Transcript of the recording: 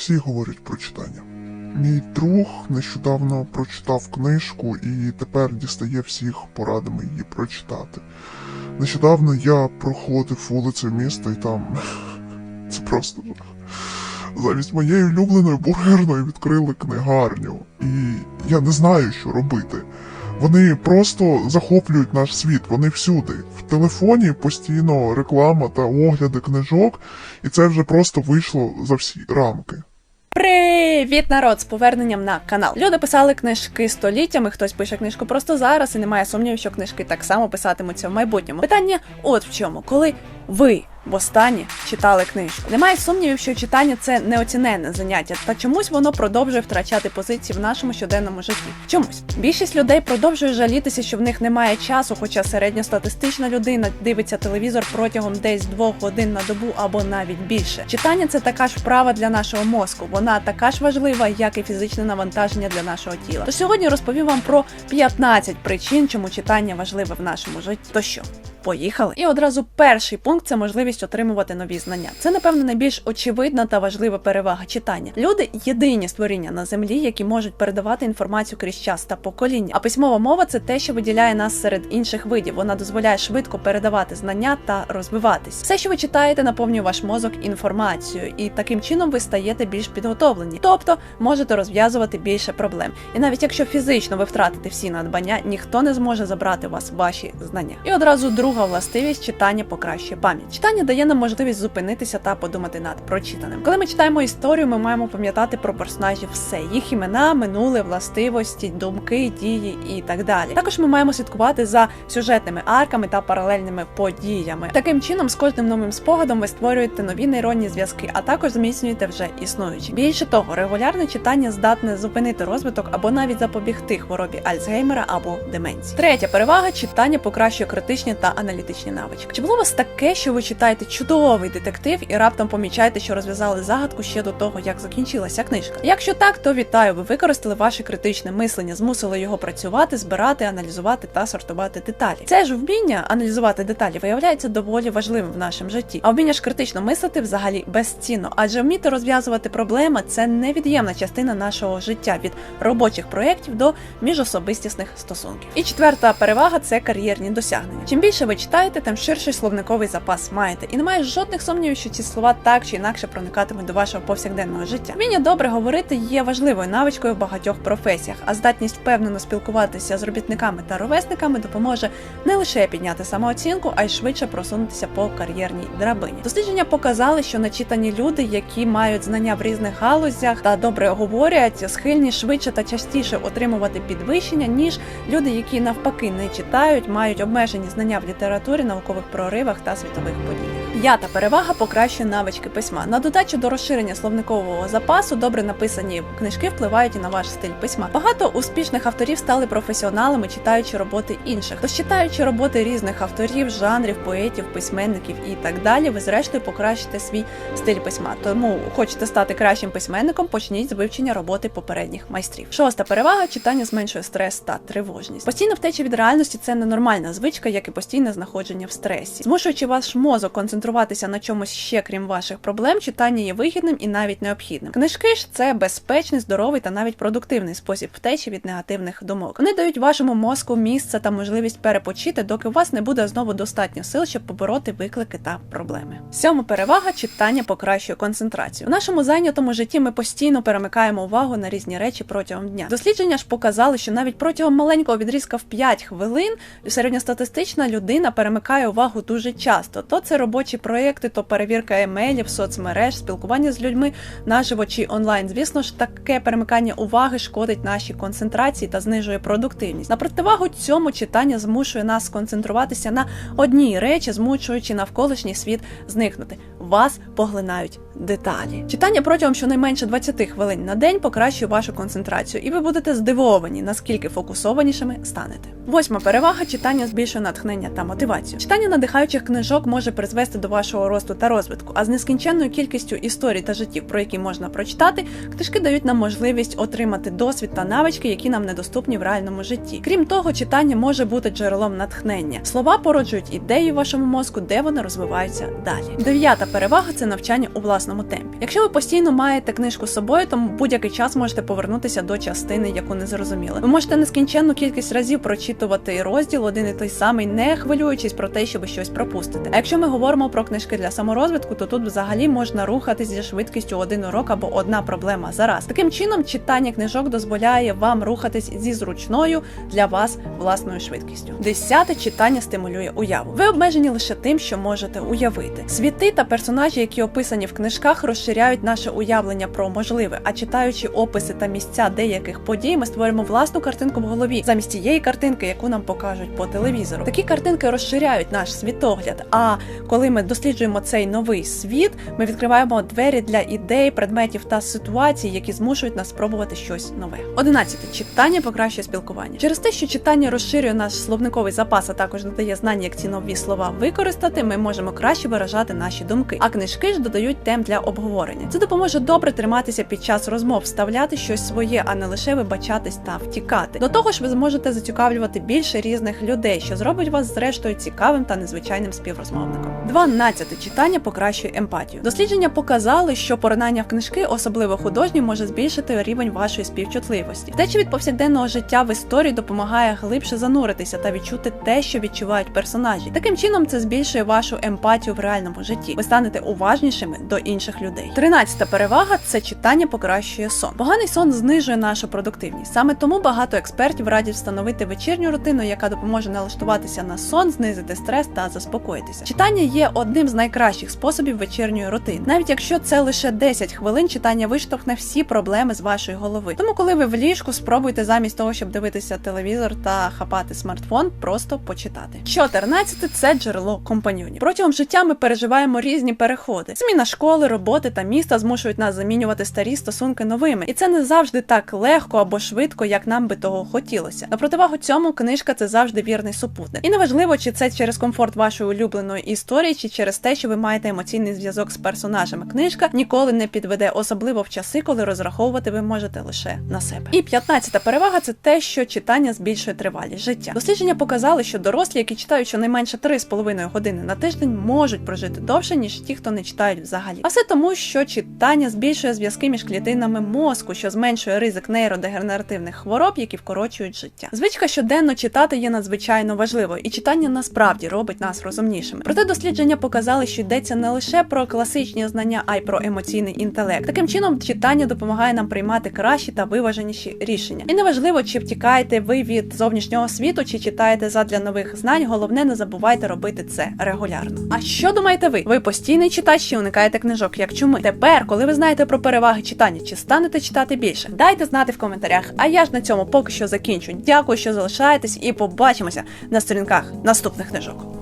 всі говорять про читання. Мій друг нещодавно прочитав книжку і тепер дістає всіх порадами її прочитати. Нещодавно я проходив вулицею міста і там це просто жах. Замість моєї улюбленої бургерної відкрили книгарню, і я не знаю, що робити. Вони просто захоплюють наш світ, вони всюди. В телефоні постійно реклама та огляди книжок, і це вже просто вийшло за всі рамки. Pre Привіт, народ! З поверненням на канал. Люди писали книжки століттями, хтось пише книжку просто зараз, і немає сумнівів, що книжки так само писатимуться в майбутньому. Питання от в чому, коли ви востаннє читали книжку. Немає сумнівів, що читання це неоціненне заняття, та чомусь воно продовжує втрачати позиції в нашому щоденному житті. Чомусь більшість людей продовжує жалітися, що в них немає часу, хоча середньостатистична людина дивиться телевізор протягом десь двох годин на добу або навіть більше. Читання це така ж вправа для нашого мозку. Вона така ж важлива, як і фізичне навантаження для нашого тіла. Тож сьогодні розповім вам про 15 причин, чому читання важливе в нашому житті. То що? Поїхали. І одразу перший пункт це можливість отримувати нові знання. Це, напевно, найбільш очевидна та важлива перевага читання. Люди єдині створіння на землі, які можуть передавати інформацію крізь час та покоління. А письмова мова це те, що виділяє нас серед інших видів. Вона дозволяє швидко передавати знання та розвиватись. Все, що ви читаєте, наповнює ваш мозок інформацією, і таким чином ви стаєте більш підготовлені, тобто можете розв'язувати більше проблем. І навіть якщо фізично ви втратите всі надбання, ніхто не зможе забрати у вас ваші знання. І одразу друга властивість читання покращує пам'ять. Читання дає нам можливість зупинитися та подумати над прочитаним. Коли ми читаємо історію, ми маємо пам'ятати про персонажів все, їх імена, минуле, властивості, думки, дії і так далі. Також ми маємо слідкувати за сюжетними арками та паралельними подіями. Таким чином, з кожним новим спогадом ви створюєте нові нейронні зв'язки, а також зміцнюєте вже існуючі. Більше того, регулярне читання здатне зупинити розвиток або навіть запобігти хворобі Альцгеймера або деменції. Третя перевага читання покращує критичні та аналітичні навички. Чи було у вас таке, що ви читаєте чудовий детектив і раптом помічаєте, що розв'язали загадку ще до того, як закінчилася книжка? Якщо так, то вітаю, ви використали ваше критичне мислення, змусили його працювати, збирати, аналізувати та сортувати деталі. Це ж вміння аналізувати деталі виявляється доволі важливим в нашому житті. А вміння ж критично мислити взагалі безцінно, адже вміти розв'язувати проблеми це невід'ємна частина нашого життя від робочих проєктів до міжособистісних стосунків. І четверта перевага це кар'єрні досягнення. Чим більше ви читаєте, тим ширший словниковий запас маєте. І немає жодних сумнівів, що ці слова так чи інакше проникатимуть до вашого повсякденного життя. Вміння добре говорити є важливою навичкою в багатьох професіях, а здатність впевнено спілкуватися з робітниками та ровесниками допоможе не лише підняти самооцінку, а й швидше просунутися по кар'єрній драбині. Дослідження показали, що начитані люди, які мають знання в різних галузях та добре говорять, схильні швидше та частіше отримувати підвищення, ніж люди, які навпаки не читають, мають обмежені знання в літературі, наукових проривах та світових подіях. П'ята перевага покращує навички письма. На додачу до розширення словникового запасу добре написані книжки впливають і на ваш стиль письма. Багато успішних авторів стали професіоналами, читаючи роботи інших. Тож читаючи роботи різних авторів, жанрів, поетів, письменників і так далі, ви зрештою покращите свій стиль письма. Тому хочете стати кращим письменником, почніть з вивчення роботи попередніх майстрів. Шоста перевага читання зменшує стрес та тривожність. Постійна втеча від реальності це ненормальна звичка, як і постійне знаходження в стресі. Змушуючи ваш мозок концентруватися на чомусь ще крім ваших проблем, читання є вигідним і навіть необхідним. Книжки ж це безпечний, здоровий та навіть продуктивний спосіб втечі від негативних думок. Вони дають вашому мозку місце та можливість перепочити, доки у вас не буде знову достатньо сил, щоб побороти виклики та проблеми. Сьома перевага читання покращує концентрацію. У нашому зайнятому житті ми постійно перемикаємо увагу на різні речі протягом дня. Дослідження ж показали, що навіть протягом маленького відрізка в 5 хвилин середньостатистична людина перемикає увагу дуже часто. То це робочі проєкти, то перевірка емейлів, соцмереж, спілкування з людьми наживо чи онлайн. Звісно ж, таке перемикання уваги шкодить нашій концентрації та знижує продуктивність. На противагу цьому читання змушує нас сконцентруватися на одній речі, змушуючи навколишній світ зникнути. Вас поглинають деталі. Читання протягом щонайменше 20 хвилин на день покращує вашу концентрацію, і ви будете здивовані, наскільки фокусованішими станете. Восьма перевага читання збільшує натхнення та мотивацію. Читання надихаючих книжок може призвести до вашого росту та розвитку, а з нескінченною кількістю історій та життів, про які можна прочитати, книжки дають нам можливість отримати досвід та навички, які нам недоступні в реальному житті. Крім того, читання може бути джерелом натхнення. Слова породжують ідеї в вашому мозку, де вони розвиваються далі. Дев'ята перевага це навчання у власному темпі. Якщо ви постійно маєте книжку з собою, то будь-який час можете повернутися до частини, яку не зрозуміли. Ви можете нескінченну кількість разів прочитувати розділ один і той самий, не хвилюючись про те, щоб щось пропустити. А якщо ми говоримо про книжки для саморозвитку, то тут взагалі можна рухатись зі швидкістю один урок або одна проблема за раз. Таким чином, читання книжок дозволяє вам рухатись зі зручною для вас власною швидкістю. Десяте читання стимулює уяву. Ви обмежені лише тим, що можете уявити. Світи та персонажі, які описані в книжках, розширяють наше уявлення про можливе. А читаючи описи та місця деяких подій, ми створюємо власну картинку в голові замість тієї картинки, яку нам покажуть по телевізору. Такі картинки розширяють наш світогляд. А коли ми досліджуємо цей новий світ, ми відкриваємо двері для ідей, предметів та ситуацій, які змушують нас спробувати щось нове. Одинадцяте читання покращує спілкування. Через те, що читання розширює наш словниковий запас, а також додає знання, як ці нові слова використати, ми можемо краще виражати наші думки. А книжки ж додають тем для обговорення. Це допоможе добре триматися під час розмов, вставляти щось своє, а не лише вибачатись та втікати. До того ж, ви зможете зацікавлювати більше різних людей, що зробить вас зрештою цікавим та незвичайним співрозмовником. 12. читання покращує емпатію. Дослідження показали, що поринання в книжки, особливо художні, може збільшити рівень вашої співчутливості. Втеча від повсякденного життя в історії допомагає глибше зануритися та відчути те, що відчувають персонажі. Таким чином, це збільшує вашу емпатію в реальному житті. Ви станете уважнішими до інших людей. 13. перевага це читання покращує сон. Поганий сон знижує нашу продуктивність. Саме тому багато експертів радять встановити вечірню рутину, яка допоможе налаштуватися на сон, знизити стрес та заспокоїтися. Читання є одним з найкращих способів вечірньої рутини. Навіть якщо це лише 10 хвилин, читання виштовхне всі проблеми з вашої голови. Тому, коли ви в ліжку, спробуйте замість того, щоб дивитися телевізор та хапати смартфон, просто почитати. 14. це джерело компаньонів. Протягом життя ми переживаємо різні переходи. Зміна школи, роботи та міста змушують нас замінювати старі стосунки новими, і це не завжди так легко або швидко, як нам би того хотілося. На противагу цьому книжка це завжди вірний супутник. І неважливо, чи це через комфорт вашої улюбленої історії, чи через те, що ви маєте емоційний зв'язок з персонажами. Книжка ніколи не підведе, особливо в часи, коли розраховувати ви можете лише на себе. І 15 перевага це те, що читання збільшує тривалість життя. Дослідження показали, що дорослі, які читають щонайменше 3,5 години на тиждень, можуть прожити довше, ніж ті, хто не читають взагалі. А все тому, що читання збільшує зв'язки між клітинами мозку, що зменшує ризик нейродегенеративних хвороб, які вкорочують життя. Звичка щоденно читати є надзвичайно важливою, і читання насправді робить нас розумнішими. Проте дослідження показали, що йдеться не лише про класичні знання, а й про емоційний інтелект. Таким чином, читання допомагає нам приймати кращі та виваженіші рішення. І неважливо, чи втікаєте ви від зовнішнього світу, чи читаєте задля нових знань. Головне, не забувайте робити це регулярно. А що думаєте ви? Ви постійний читач чи уникаєте книжок, як чуми? Тепер, коли ви знаєте про переваги читання, чи станете читати більше? Дайте знати в коментарях. А я ж на цьому поки що закінчу. Дякую, що залишаєтесь, і побачимося на сторінках наступних книжок.